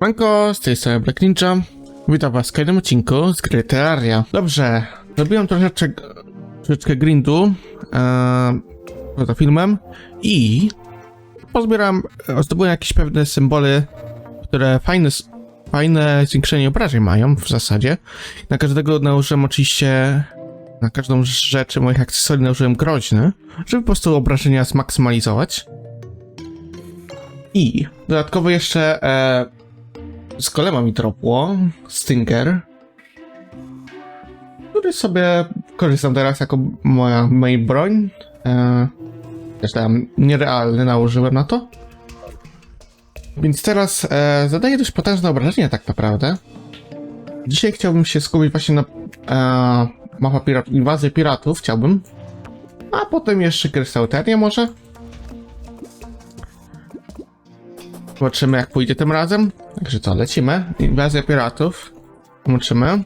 Manko, z tej strony Black Ninja. Witam was w kolejnym odcinku z gry Terraria. Dobrze, zrobiłem troszeczkę, troszeczkę grindu e, poza filmem i pozbieram, zdobyłem jakieś pewne symbole, które fajne, fajne zwiększenie obrażeń mają w zasadzie. Na każdego nałożyłem oczywiście, na każdą z rzeczy moich akcesorii nałożyłem groźny, żeby po prostu obrażenia zmaksymalizować. I dodatkowo jeszcze e, z kolema mi dropło Stinger, który sobie korzystam teraz jako moja main broń. E, też tam nierealny nałożyłem na to. Więc teraz e, zadaję dość potężne obrażenia tak naprawdę. Dzisiaj chciałbym się skupić właśnie na e, mapa pirat, inwazję piratów, chciałbym. A potem jeszcze Krystauterię może. Zobaczymy jak pójdzie tym razem. Także to, lecimy. Inwazja piratów. Zobaczymy.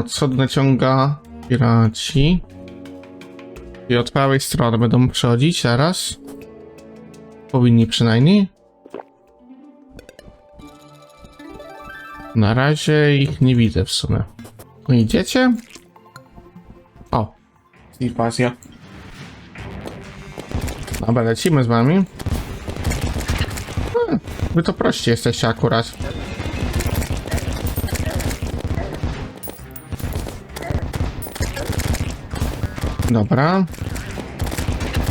Od przodu naciąga piraci. I od prawej strony będą przechodzić zaraz. Powinni przynajmniej. Na razie ich nie widzę w sumie. No idziecie? O, inwazja. Dobra, lecimy z wami. Hmm, wy to prości jesteście akurat. Dobra.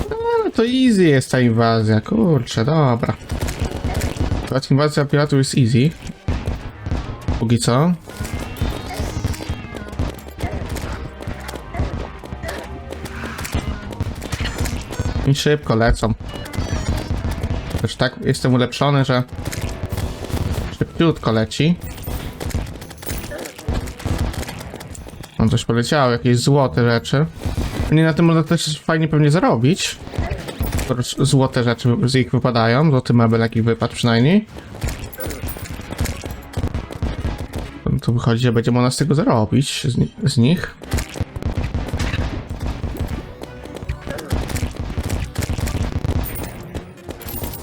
No, to easy jest ta inwazja, kurczę, dobra. Teraz inwazja piratów jest easy. Póki co. I szybko lecą. Też tak jestem ulepszony, że szybciutko leci. On coś poleciało, jakieś złote rzeczy. Nie na tym można też fajnie pewnie zarobić. Złote rzeczy z ich wypadają, złoty mebel jaki wypadł przynajmniej. No To wychodzi, że będzie można z tego zarobić, z, z nich.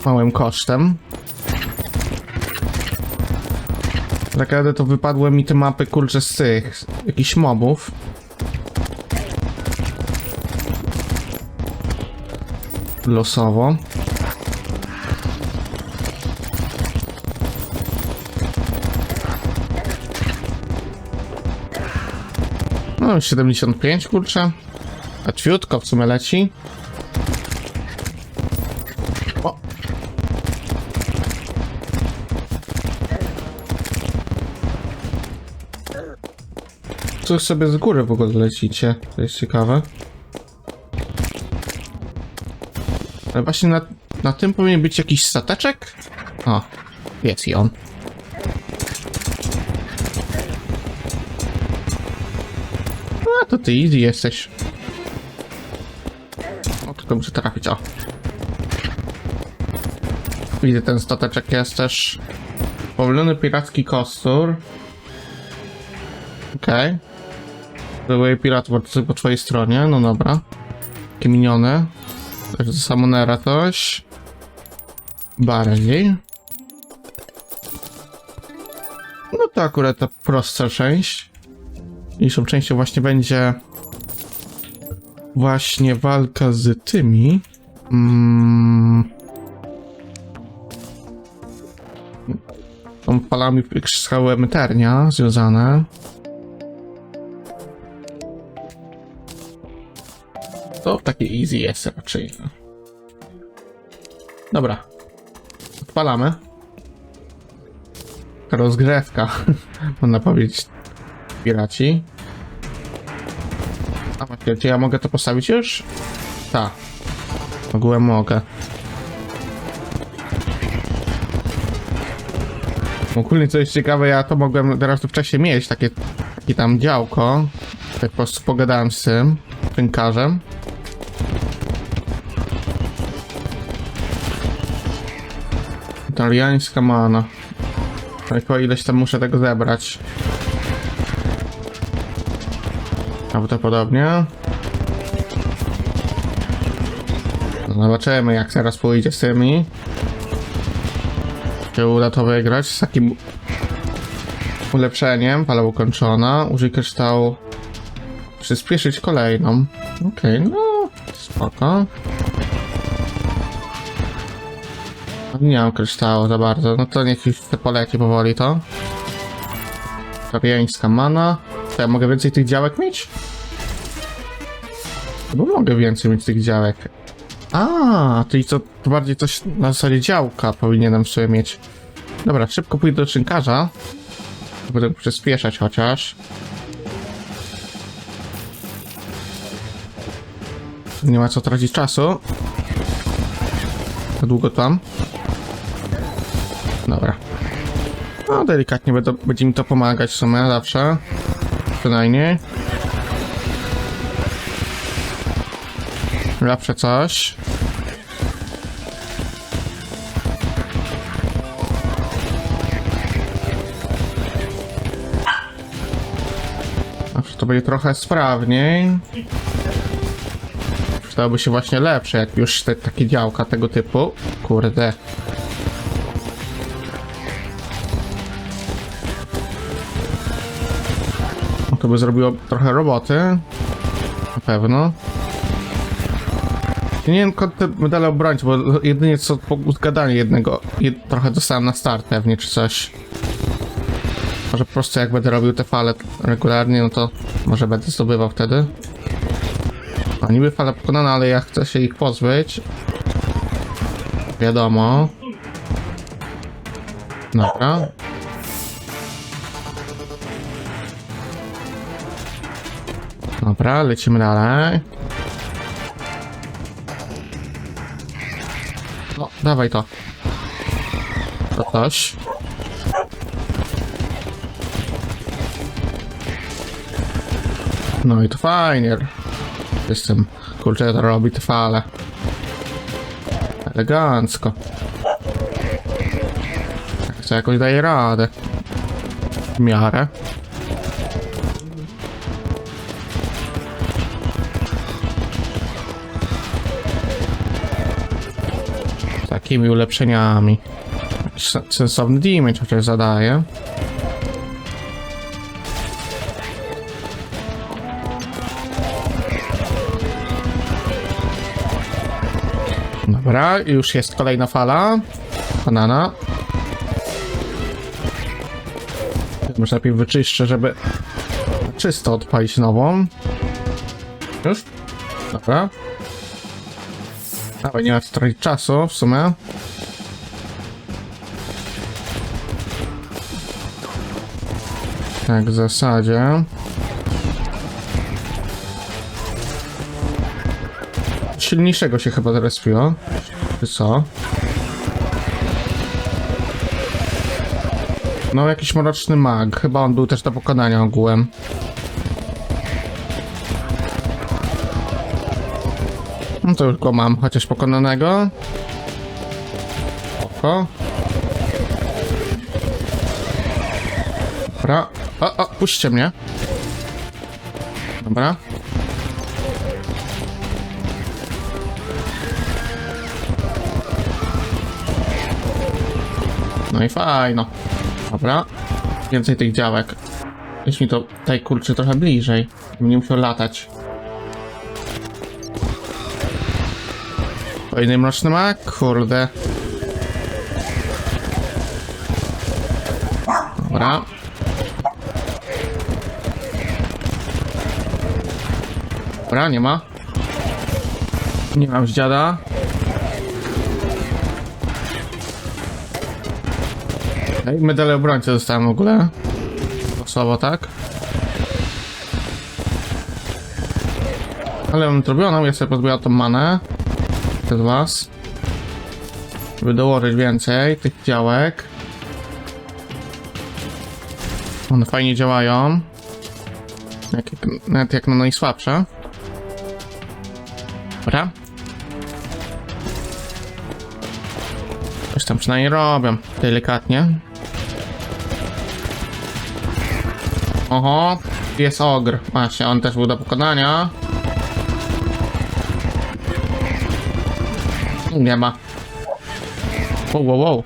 Małym kosztem. Tak naprawdę to wypadły mi te mapy kurczę z tych, jakichś mobów. Losowo. No, 75 kurczę. A ciutko w sumie leci. Co sobie z góry w ogóle lecicie? To jest ciekawe. Ale właśnie na, na tym powinien być jakiś stateczek? O, jest i on. A, to ty easy jesteś. O, tylko muszę trafić, o. Widzę, ten stateczek jest też... Powolony piracki kostur. Okej. Okay. Były pirat po, twojej stronie, no dobra. Takie minione. Także Samonera coś. Bardziej. No to akurat ta prostsza część. Mniejszą częścią właśnie będzie właśnie walka z tymi. Mm. Tą falami skały eternia związane. To takie easy jest raczej. Dobra. Odpalamy. Rozgrywka. Można powiedzieć. Piraci. A właśnie, czy ja mogę to postawić już? Tak. Ogółem mogę. Ogólnie co jest ciekawe, ja to mogłem teraz wcześniej mieć, takie, takie tam działko. Tak po prostu pogadałem z tym rynkarzem. Italiańska mana. Tylko ileś tam muszę tego zebrać. Prawdopodobnie. Zobaczymy jak teraz pójdzie z tymi. się uda to wygrać z takim ulepszeniem. Fala ukończona. Użyj kryształu. Przyspieszyć kolejną. Okej, no spoko. Nie mam kryształu za bardzo. No to niech już poleci powoli to. Kapieńska mana. To ja mogę więcej tych działek mieć? Bo mogę więcej mieć tych działek. A, czyli to bardziej coś na zasadzie działka powinienem sobie mieć. Dobra, szybko pójdę do szynkarza. Będę przyspieszać chociaż. Nie ma co tracić czasu. Za długo tam. Dobra. No, delikatnie będę, będzie mi to pomagać w sumie zawsze. Przynajmniej. Zawsze coś. Zawsze to będzie trochę sprawniej. Przydałoby się właśnie lepsze, jak już te takie działka tego typu. Kurde. By zrobiło trochę roboty. Na pewno. Nie wiem, skąd te medale obrońcy, bo jedynie co po zgadaniu jednego, jed, trochę dostałem na start pewnie, czy coś. Może po prostu jak będę robił te fale regularnie, no to może będę zdobywał wtedy. A niby fala pokonana, ale ja chcę się ich pozbyć. Wiadomo. Dobra. Dobra, lecimy dalej. No, dawaj to. To coś. No i to fajnie. Jestem, kurczę, to robi te fale. Elegancko. Tak, to jakoś daje radę. W miarę. Takimi ulepszeniami. Sensowny damage chociaż zadaje. Dobra, już jest kolejna fala. Banana. Może lepiej wyczyszczę, żeby czysto odpalić nową. Już? Dobra. Ale nie ma tracić czasu w sumie. Tak, w zasadzie. Silniejszego się chyba zrespiło. Czy co? No, jakiś mroczny mag. Chyba on był też do pokonania ogółem. No to go mam, chociaż pokonanego. Oko. Dobra. O, o, puśćcie mnie. Dobra. No i fajno. Dobra. Więcej tych działek. Mi to tutaj kurczy trochę bliżej. Nie musiał latać. Kolejny mroczny mak? Kurde. Dobra. Dobra, nie ma. Nie mam z dziada. Ej, medale obrońcy dostałem w ogóle. Słabo, tak? Ale mam zrobioną, ja sobie pozbieram tą manę. Przez was. Żeby dołożyć więcej tych działek. One fajnie działają. Jak, nawet jak na najsłabsze. Dobra. Coś tam przynajmniej robią. Delikatnie. Oho, jest ogr. Właśnie, on też był do pokonania. Nie ma. Wow, wow, wow.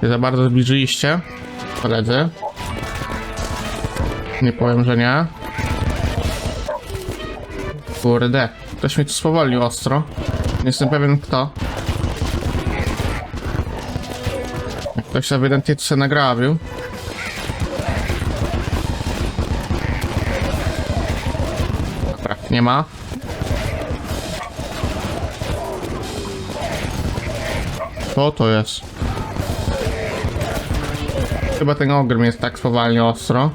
Się za bardzo zbliżyliście, koledzy. Nie powiem, że nie. Kurde, ktoś mnie tu spowolnił ostro. Nie jestem pewien kto. Ktoś ewidentnie tu się nagrabił. Dobra, nie ma. Co to jest? Chyba ten ogr jest tak spowalnie ostro.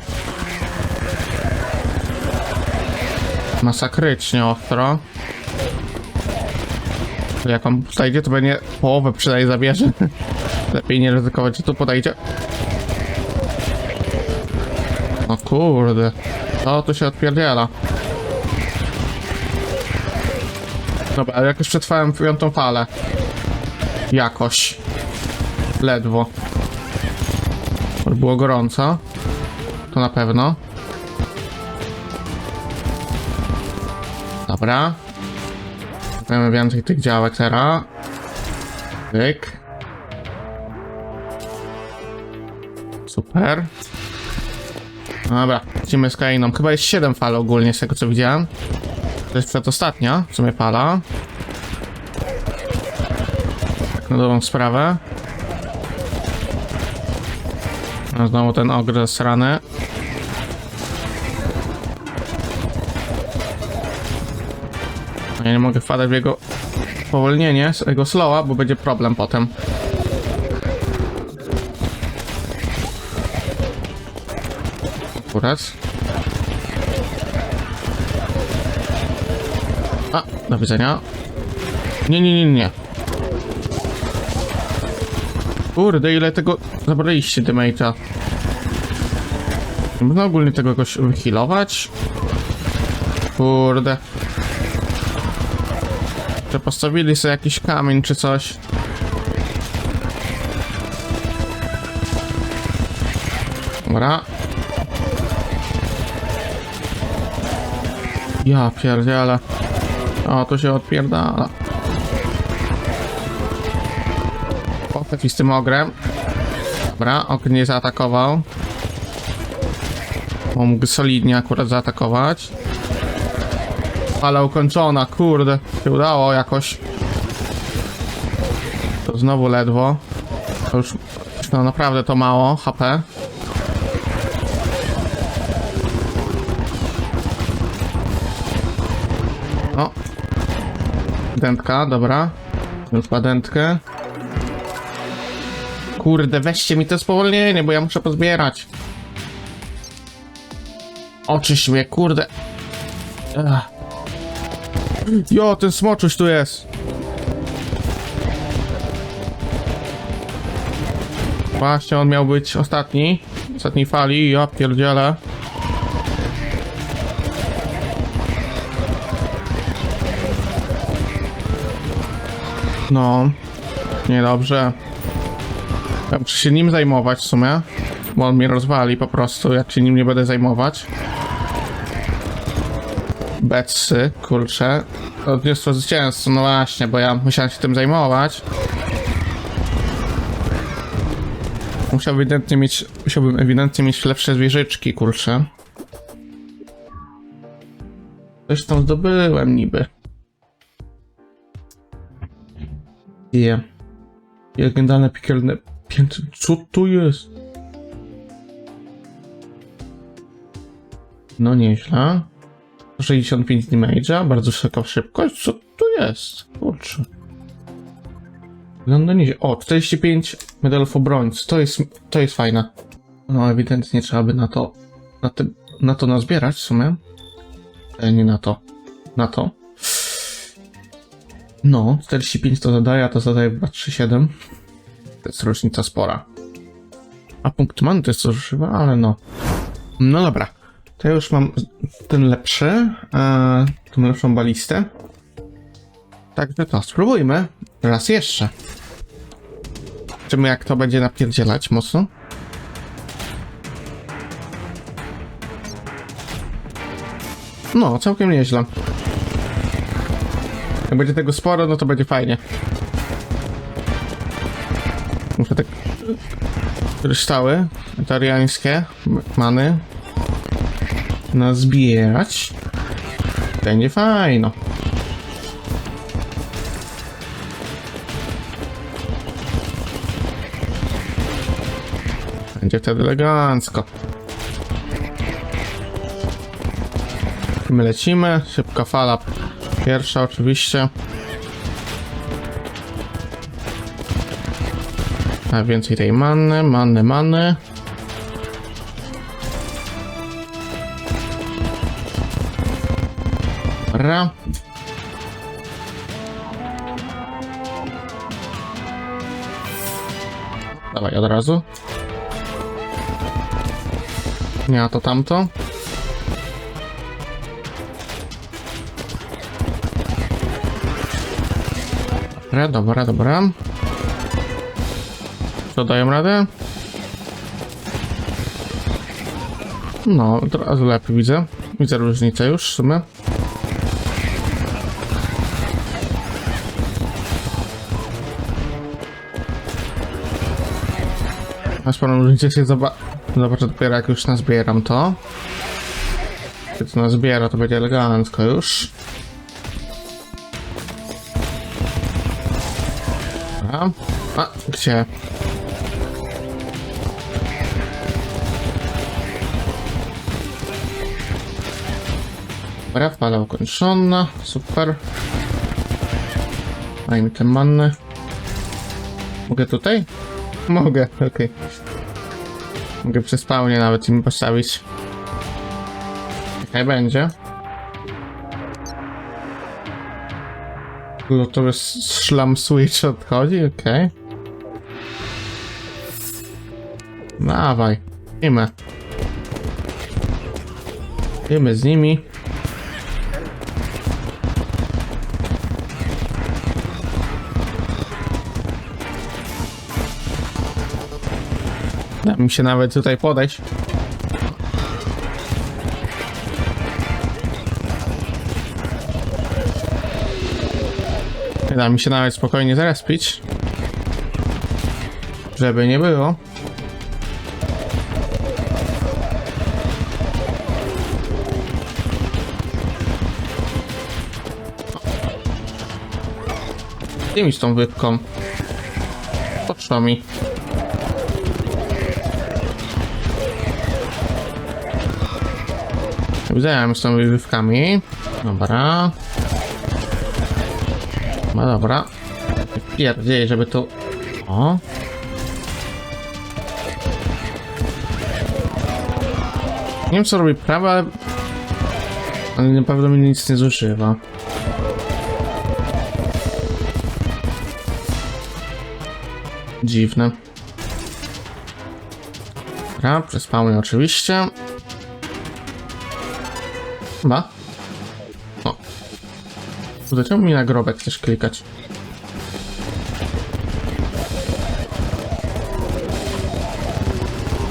Masakrycznie ostro. Jak on podejdzie, to będzie połowę przynajmniej zabierze. Lepiej nie ryzykować, że tu podejdzie. O kurde. To tu się odpierdziela. Dobra, ale jakoś przetrwałem piątą falę. Jakoś. Ledwo. Było gorąco. To na pewno. Dobra. Mamy więcej tych działek teraz. Tyk. Super. Dobra, lecimy z Kainą. Chyba jest 7 fal ogólnie z tego co widziałem. To jest przedostatnia, w sumie fala. Na dobrą sprawę. A znowu ten ogr zasrany. Ja nie mogę wpadać w jego powolnienie, jego slowa, bo będzie problem potem. Akurat. A, do widzenia. Nie, nie, nie, nie. Kurde, ile tego zabraliście damage'a. Można ogólnie tego jakoś wyhealować? Kurde. Czy postawili sobie jakiś kamień czy coś? Dobra. Ja pierdzielę. O, tu się odpierdala. Potem z tym ogrem. Dobra, ogr nie zaatakował. Mógł solidnie akurat zaatakować. Ale ukończona, kurde. Się udało jakoś. To znowu ledwo. To już no naprawdę to mało HP. O. Dętka, dobra. Już ma dętkę. Kurde, weźcie mi to spowolnienie, bo ja muszę pozbierać. Oczyś mnie, kurde. Jo, ten smoczuś tu jest. Właśnie, on miał być ostatni. Ostatniej fali, ja pierdzielę. No, niedobrze. Ja muszę się nim zajmować w sumie, bo on mnie rozwali po prostu, jak się nim nie będę zajmować. Betsy, kurczę. Odniosło zwycięstwo, no właśnie, bo ja musiałem się tym zajmować. Musiał ewidentnie mieć, musiałbym ewidentnie mieć lepsze zwierzyczki, kurczę. Coś tam zdobyłem niby. Je. Legendarne piekielne Co tu jest? No nieźle. 65 damage'a, bardzo wysoka szybkość. Co tu jest? Kurczę. Wygląda nieźle. O, 45 medalów obrońcy. To jest, to jest fajne. No ewidentnie trzeba by na to, na, te, na to nazbierać w sumie. E, nie na to. Na to. No, 45 to zadaje, a to zadaje chyba 3,7. To jest różnica spora. A punkt man to jest co żywe, ale no. No dobra. To ja już mam ten lepszy, e, tą lepszą balistę. Także to, spróbujmy raz jeszcze. Zobaczymy jak to będzie napierdzielać mocno. No, całkiem nieźle. Jak będzie tego sporo, no to będzie fajnie. Tak kryształy etariańskie, many, nazbierać. Będzie fajno. Będzie wtedy elegancko. My lecimy, szybka fala pierwsza oczywiście. A więcej tej manny, manny, manny. Dobra. Dawaj od razu. Nie, a to tamto. Dobra, dobra, dobra. Co dają radę? No, od razu lepiej widzę. Widzę różnicę już w sumie. Aż paną różnicę się zoba zobaczę dopiero jak już nazbieram to. Kiedy to nazbiera, to będzie elegancko już. Dobra. A, gdzie? Dobra, fala ukończona, super. Daj mi te manny. Mogę tutaj? Mogę, okej. Mogę przy spawnie nawet im postawić. Niechaj będzie. Gotowy szlam switch odchodzi, okej. Dawaj, idziemy. Idziemy z nimi. Da mi się nawet tutaj podejść. Da mi się nawet spokojnie zrespić. Żeby nie było. Gdzie mi z tą wypką? Poszła mi. Widziałem z tą wyżywkami. Dobra. No dobra. Pierdziej, żeby tu... O. Nie wiem co robi prawa, ale... Ale na pewno mi nic nie zużywa. Dziwne. Dobra, przespałmy oczywiście. Chyba. O. Kurde, czemu mi nagrobek chcesz klikać?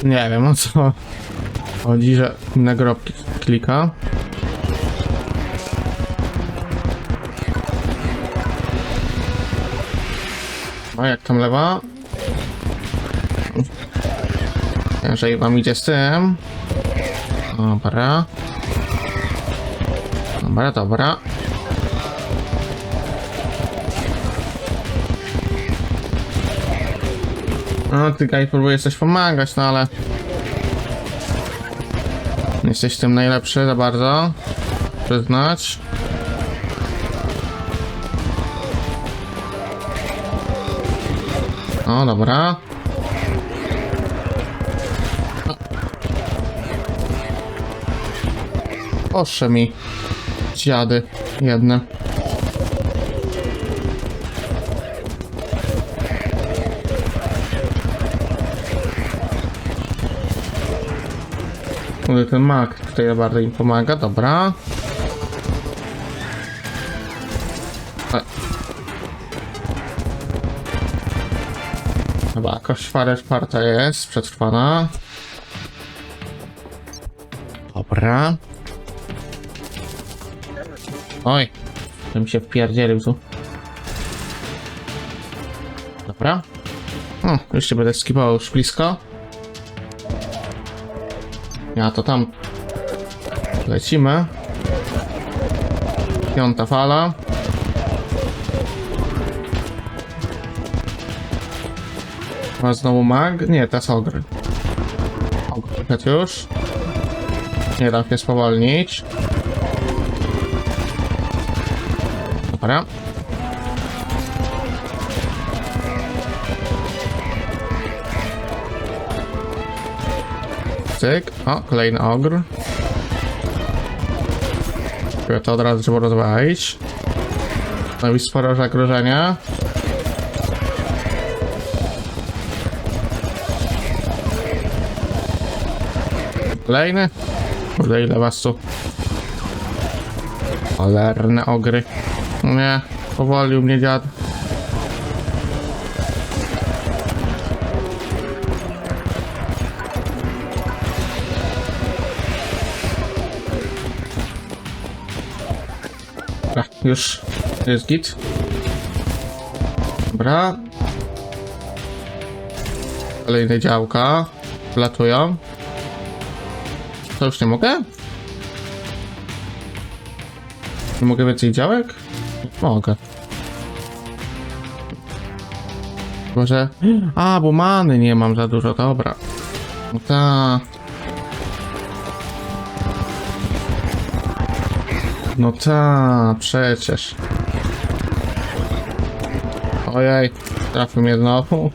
Nie wiem o co chodzi, że mi nagrobki klika. A jak tam lewa? Jeżeli wam idzie z tym. Dobra. Dobra, dobra. No, ty Gaj próbuje coś pomagać, no ale... Jesteś tym najlepszy za bardzo. Przyznać. O, dobra. Proszę mi. Dziady. Jedne. Kurde, ten mak tutaj bardzo im pomaga, dobra. E. Dobra, jakoś parę czwarta jest, przetrwana. Dobra. Oj, żebym się wpierdzielił tu. Dobra. O, O, już się będę skipował już blisko. Ja to tam lecimy. Piąta fala. Ma znowu mag? Nie, to jest ogry. Ogry już. Nie da się spowolnić. Dobra. Cyk. O, kolejny ogr. Chyba to od razu trzeba rozwalić. No i sporo zagrożenia. Kolejny. Kurde, ile was tu? Cholerne ogry. Nie, powolił mnie dziad. Dobra, już jest git. Dobra. Kolejne działka. Wlatują. To już nie mogę? Nie mogę więcej działek? Mogę. Może... A, bo many nie mam za dużo, dobra. No ta. No ta, przecież. Ojej, trafił mnie znowu.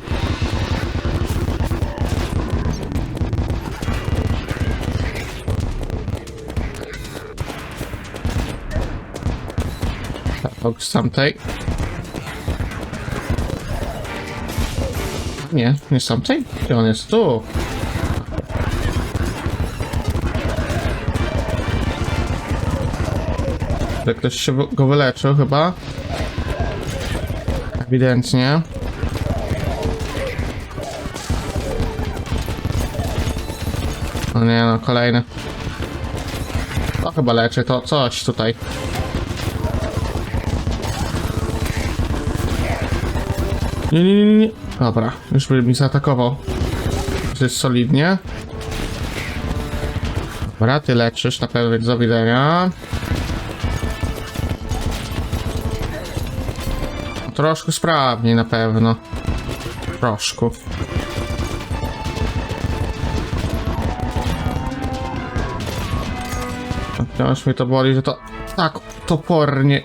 Z tamtej. Nie, nie z tamtej? Gdzie on jest? Tu. ktoś się go wyleczył chyba. Ewidentnie. No nie no, kolejny. To chyba leczy, to coś tutaj. Nie, nie, nie, nie. Dobra, już by mi zaatakował. Dosyć solidnie. Dobra, ty leczysz, na pewno do widzenia. Troszkę sprawniej na pewno. Troszkę. Wciąż mnie to boli, że to tak topornie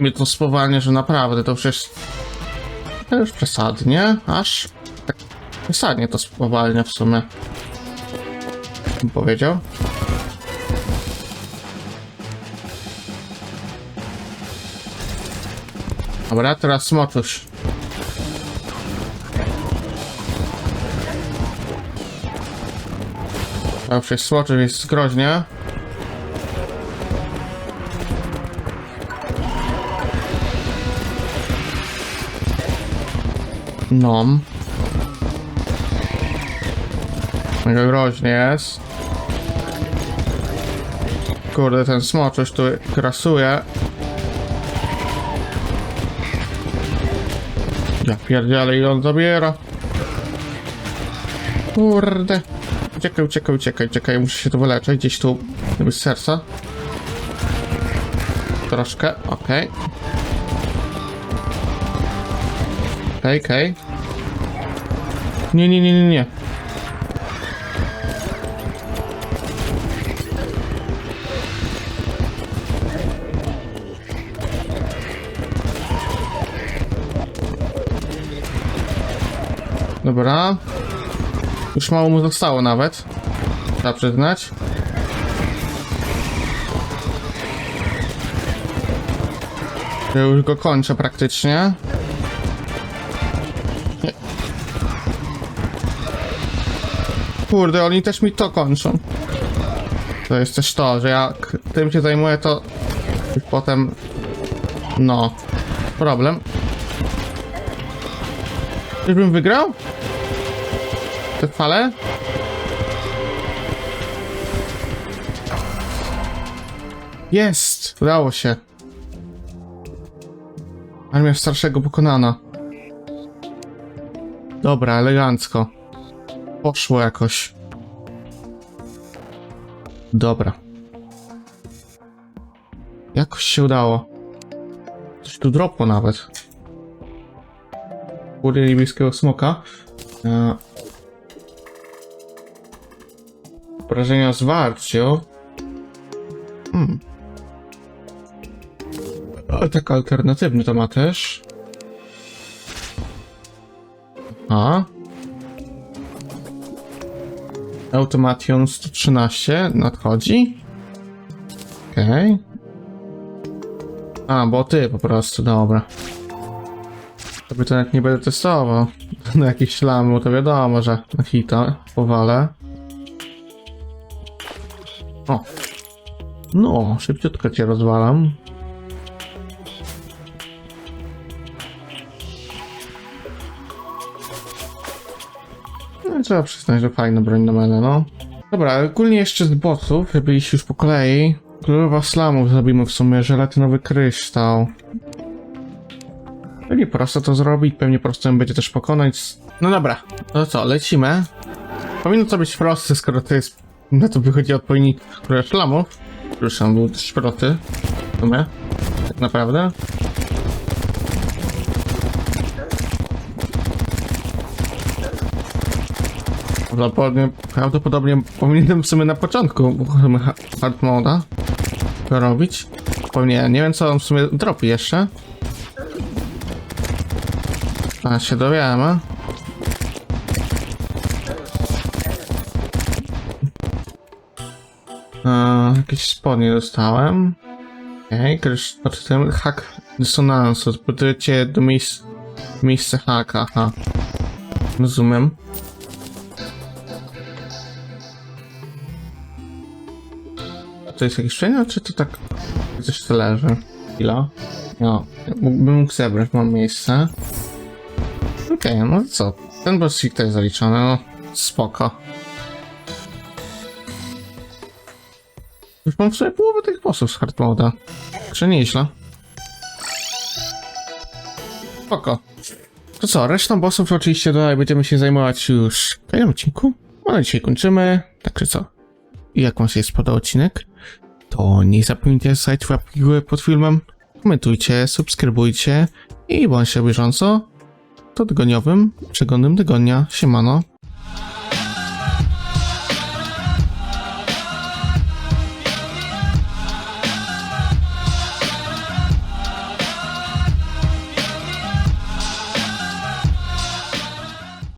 mnie to spowalnia, że naprawdę to przecież to już przesadnie, aż tak przesadnie to spowalnia w sumie. Bym powiedział. Dobra, teraz smoczuś. A przecież smoczuś jest groźnie. No. Mega groźnie jest. Kurde, ten smoczuś tu krasuje. Ja pierdzielę ile on zabiera. Kurde. Uciekaj, uciekaj, uciekaj, uciekaj, muszę się tu wyleczyć, gdzieś tu, bez serca. Troszkę, okej. Okej, okej. Nie, nie, nie, nie, nie. Dobra. Już mało mu zostało nawet. Trzeba przyznać. Ja już go kończę praktycznie. Kurde, oni też mi to kończą. To jest też to, że jak tym się zajmuję, to potem... No. Problem. Czyżbym wygrał? Te fale? Jest! Udało się. Armia starszego pokonana. Dobra, elegancko. Poszło jakoś. Dobra. Jakoś się udało. Coś tu dropło nawet. Góry niebieskiego smoka. E... Wrażenia zwarciu. Hmm. Ale tak alternatywny to ma też. A. Automation 113 nadchodzi. Okej. A, bo ty po prostu, dobra. To nawet nie będę testował. Na jakieś ślamy, to wiadomo, że na hita powalę. O. No, szybciutko cię rozwalam. Trzeba przyznać, że fajna broń na menę, no. Dobra, ogólnie jeszcze z bossów, żeby już po kolei. Królowa slamów zrobimy w sumie żelatynowy kryształ. Pewnie prosto to zrobić, pewnie prosto będzie też pokonać. No dobra, to co, lecimy. Powinno to być proste, skoro to jest... Na to wychodzi odpowiednik króla szlamów. Zresztą był też proty. W sumie. Tak naprawdę. Prawdopodobnie, prawdopodobnie powinienem w sumie na początku ha- hard moda to robić. Pewnie, nie wiem co on w sumie dropi jeszcze. A się dowiemy. E, jakieś spodnie dostałem. Okej, okay, ten hack dysonansu, zbudujecie do miejsc, miejsca haka, aha. Rozumiem. To jest jakieś szczenie, czy to tak coś tu leży? Chwila. No, mógłbym mógł zebrać, mam miejsce. Okej, no to co? Ten bossik to jest zaliczony, no spoko. Już mam w sobie połowę tych bossów z hard moda. Nieźle? Spoko. To co, resztą bossów oczywiście tutaj będziemy się zajmować już w kolejnym odcinku. No dzisiaj kończymy. Także co? I jak wam się spodobał odcinek, to nie zapomnijcie zostawić łapki górę pod filmem, komentujcie, subskrybujcie i bądźcie bieżąco. To tygodniowym przeglądem tygodnia. Siemano.